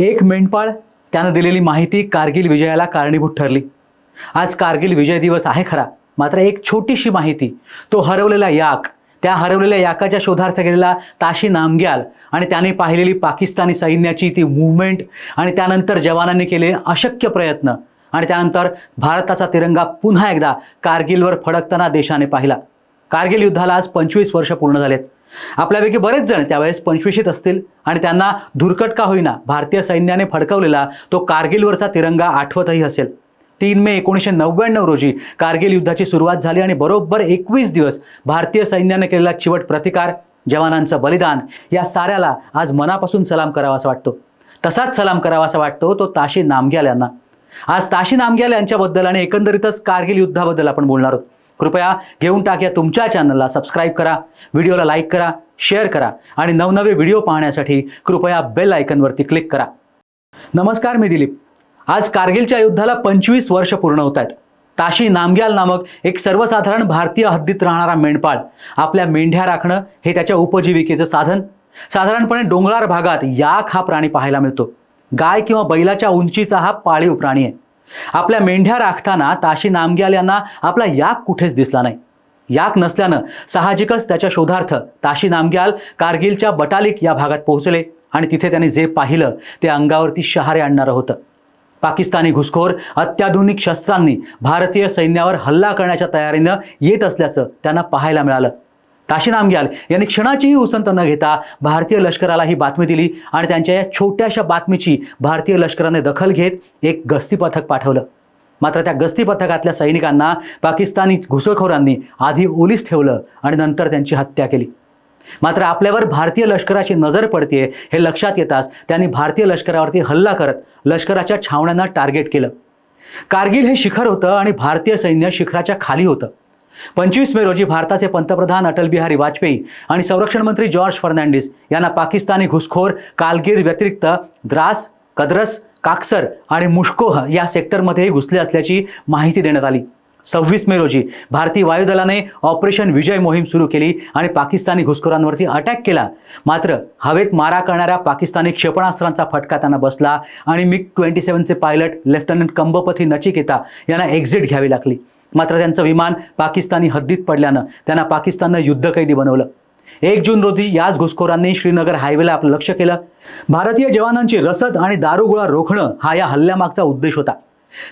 एक मेंढपाळ त्यानं दिलेली माहिती कारगिल विजयाला कारणीभूत ठरली. आज कारगिल विजय दिवस आहे खरा मात्र एक छोटीशी माहिती. तो हरवलेला याक त्या हरवलेल्या याकाच्या शोधार्थ गेलेला ताशी नामग्याल आणि त्याने पाहिलेली पाकिस्तानी सैन्याची ती मूव्हमेंट आणि त्यानंतर जवानांनी केले अशक्य प्रयत्न आणि त्यानंतर भारताचा तिरंगा पुन्हा एकदा कारगिलवर फडकताना देशाने पाहिला. कारगिल युद्धाला आज पंचवीस वर्ष पूर्ण झालेत. आपल्यापैकी बरेच जण त्यावेळेस पंचवीशीत असतील आणि त्यांना धुरकट का होईना भारतीय सैन्याने फडकवलेला तो कारगिलवरचा तिरंगा आठवतही असेल. तीन मे एकोणीसशे नव्याण्णव रोजी कारगिल युद्धाची सुरुवात झाली आणि बरोबर एकवीस दिवस भारतीय सैन्याने केलेला चिवट प्रतिकार जवानांचं बलिदान या साऱ्याला आज मनापासून सलाम करावासा वाटतो. तसाच सलाम करावासा वाटतो तो ताशी नामग्याल यांना. आज ताशी नामग्याल यांच्याबद्दल आणि एकंदरीतच कारगिल युद्धाबद्दल आपण बोलणार आहोत. कृपया घेऊन टाक या तुमच्या चॅनलला सबस्क्राईब करा व्हिडिओला लाईक करा शेअर करा आणि नवनवे व्हिडिओ पाहण्यासाठी कृपया बेल आयकनवरती क्लिक करा. नमस्कार मी दिलीप. आज कारगिलच्या युद्धाला पंचवीस वर्ष पूर्ण होत आहेत. ताशी नामग्याल नामक एक सर्वसाधारण भारतीय हद्दीत राहणारा मेंढपाळ आपल्या मेंढ्या राखणं हे त्याच्या उपजीविकेचं साधन. साधारणपणे डोंगराळ भागात याक हा प्राणी पाहायला मिळतो. गाय किंवा बैलाच्या उंचीचा हा पाळीव प्राणी आहे. आपल्या मेंढ्या राखताना ताशी नामग्याल यांना आपला याक कुठेच दिसला नाही. याक नसल्यानं साहजिकच त्याच्या शोधार्थ ताशी नामग्याल कारगिलच्या बटालिक या भागात पोहोचले आणि तिथे त्यांनी जे पाहिलं ते अंगावरती शहारे आणणारं होतं. पाकिस्तानी घुसखोर अत्याधुनिक शस्त्रांनी भारतीय सैन्यावर हल्ला करण्याच्या तयारीनं येत असल्याचं त्यांना पाहायला मिळालं. ताशी नामग्याल यांनी क्षणाचीही उसंत न घेता भारतीय लष्कराला ही बातमी दिली आणि त्यांच्या या छोट्याशा बातमीची भारतीय लष्कराने दखल घेत एक गस्ती पथक पाठवलं. मात्र त्या गस्ती पथकातल्या सैनिकांना पाकिस्तानी घुसखोरांनी आधी ओलीस ठेवलं आणि नंतर त्यांची हत्या केली. मात्र आपल्यावर भारतीय लष्कराची नजर पडते हे लक्षात येताच त्यांनी भारतीय लष्करावरती हल्ला करत लष्कराच्या छावण्यांना टार्गेट केलं. कारगिल हे शिखर होतं आणि भारतीय सैन्य शिखराच्या खाली होतं. पंचवीस मे रोजी भारताचे पंतप्रधान अटल बिहारी वाजपेयी आणि संरक्षण मंत्री जॉर्ज फर्नांडिस यांना पाकिस्तानी घुसखोर कालगीर व्यतिरिक्त द्रास कद्रस काक्सर आणि मुश्कोह या सेक्टरमध्येही घुसले असल्याची माहिती देण्यात आली. सव्वीस मे रोजी भारतीय वायुदलाने ऑपरेशन विजय मोहीम सुरू केली आणि पाकिस्तानी घुसखोरांवरती अटॅक केला. मात्र हवेत मारा करणाऱ्या पाकिस्तानी क्षेपणास्त्रांचा फटका त्यांना बसला आणि मिग ट्वेंटी सेव्हनचे पायलट लेफ्टनंट कंबपथी नचिकेता यांना एक्झिट घ्यावी लागली. मात्र त्यांचं विमान पाकिस्तानी हद्दीत पडल्यानं त्यांना पाकिस्ताननं युद्धकैदी बनवलं. एक जून रोजी याच घुसखोरांनी श्रीनगर हायवेला आपलं लक्ष केलं. भारतीय जवानांची रसद आणि दारुगोळा रोखणं हा या हल्ल्यामागचा उद्देश होता.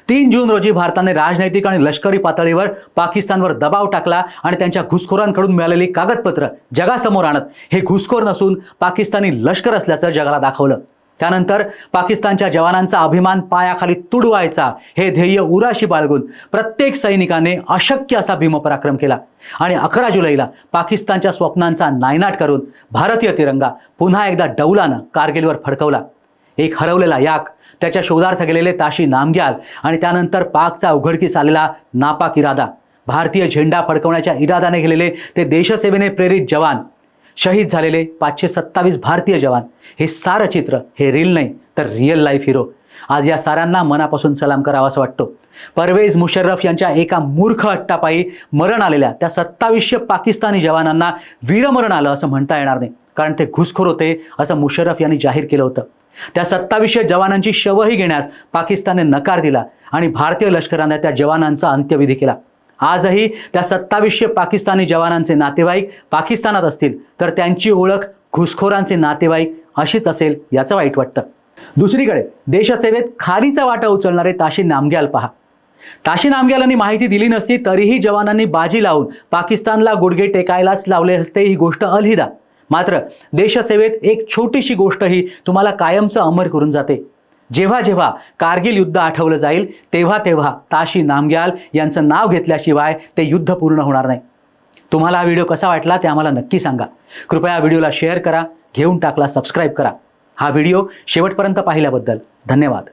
तीन जून रोजी भारताने राजनैतिक आणि लष्करी पातळीवर पाकिस्तानवर दबाव टाकला आणि त्यांच्या घुसखोरांकडून मिळालेली कागदपत्र जगासमोर आणत हे घुसखोर नसून पाकिस्तानी लष्कर असल्याचं जगाला दाखवलं. त्यानंतर पाकिस्तानच्या जवानांचा अभिमान पायाखाली तुडवायचा हे ध्येय उराशी बाळगून प्रत्येक सैनिकाने अशक्य असा भीमपराक्रम केला. आणि अकरा जुलैला पाकिस्तानच्या स्वप्नांचा नायनाट करून भारतीय तिरंगा पुन्हा एकदा डौलानं कारगिलवर फडकवला. एक हरवलेला याक त्याच्या शोधार्थ गेलेले ताशी नामग्याल आणि त्यानंतर पाकचा उघडकीस आलेला नापाक इरादा. भारतीय झेंडा फडकवण्याच्या इरादाने गेलेले ते देशसेवेने प्रेरित जवान शहीद झालेले पाचशे सत्तावीस भारतीय जवान. हे सारं चित्र हे रील नाही तर रिअल लाईफ हिरो आज या साऱ्यांना मनापासून सलाम करावा असं वाटतो. परवेज मुशर्रफ यांच्या एका मूर्ख अट्टापायी मरण आलेल्या त्या सत्तावीसशे पाकिस्तानी जवानांना वीरमरण आलं असं म्हणता येणार नाही. कारण ते घुसखोर होते असं मुशर्रफ यांनी जाहीर केलं होतं. त्या सत्तावीसशे जवानांची शवही घेण्यास पाकिस्तानने नकार दिला आणि भारतीय लष्कराने त्या जवानांचा अंत्यविधी केला. आजही त्या सत्तावीसशे पाकिस्तानी जवानांचे नातेवाईक पाकिस्तानात असतील तर त्यांची ओळख घुसखोरांचे नातेवाईक अशीच असेल याचं वाईट वाटतं. दुसरीकडे देशसेवेत खारीचा वाटा उचलणारे ताशी नामग्याल पहा. ताशी नामग्यालांनी माहिती दिली नसती तरीही जवानांनी बाजी लावून पाकिस्तानला गुडघे टेकायलाच लावले असते ही गोष्ट अलहिदा. मात्र देशसेवेत एक छोटीशी गोष्ट ही तुम्हाला कायमचं अमर करून जाते. जेव्हा जेव्हा कारगिल युद्ध आठवलं जाईल तेव्हा तेव्हा ताशी नामग्याल यांचं नाव घेतल्याशिवाय ते युद्ध पूर्ण होणार नाही. तुम्हाला हा व्हिडिओ कसा वाटला ते आम्हाला नक्की सांगा. कृपया व्हिडिओला शेअर करा घेऊन टाकला सबस्क्राईब करा. हा व्हिडिओ शेवटपर्यंत पाहिल्याबद्दल धन्यवाद.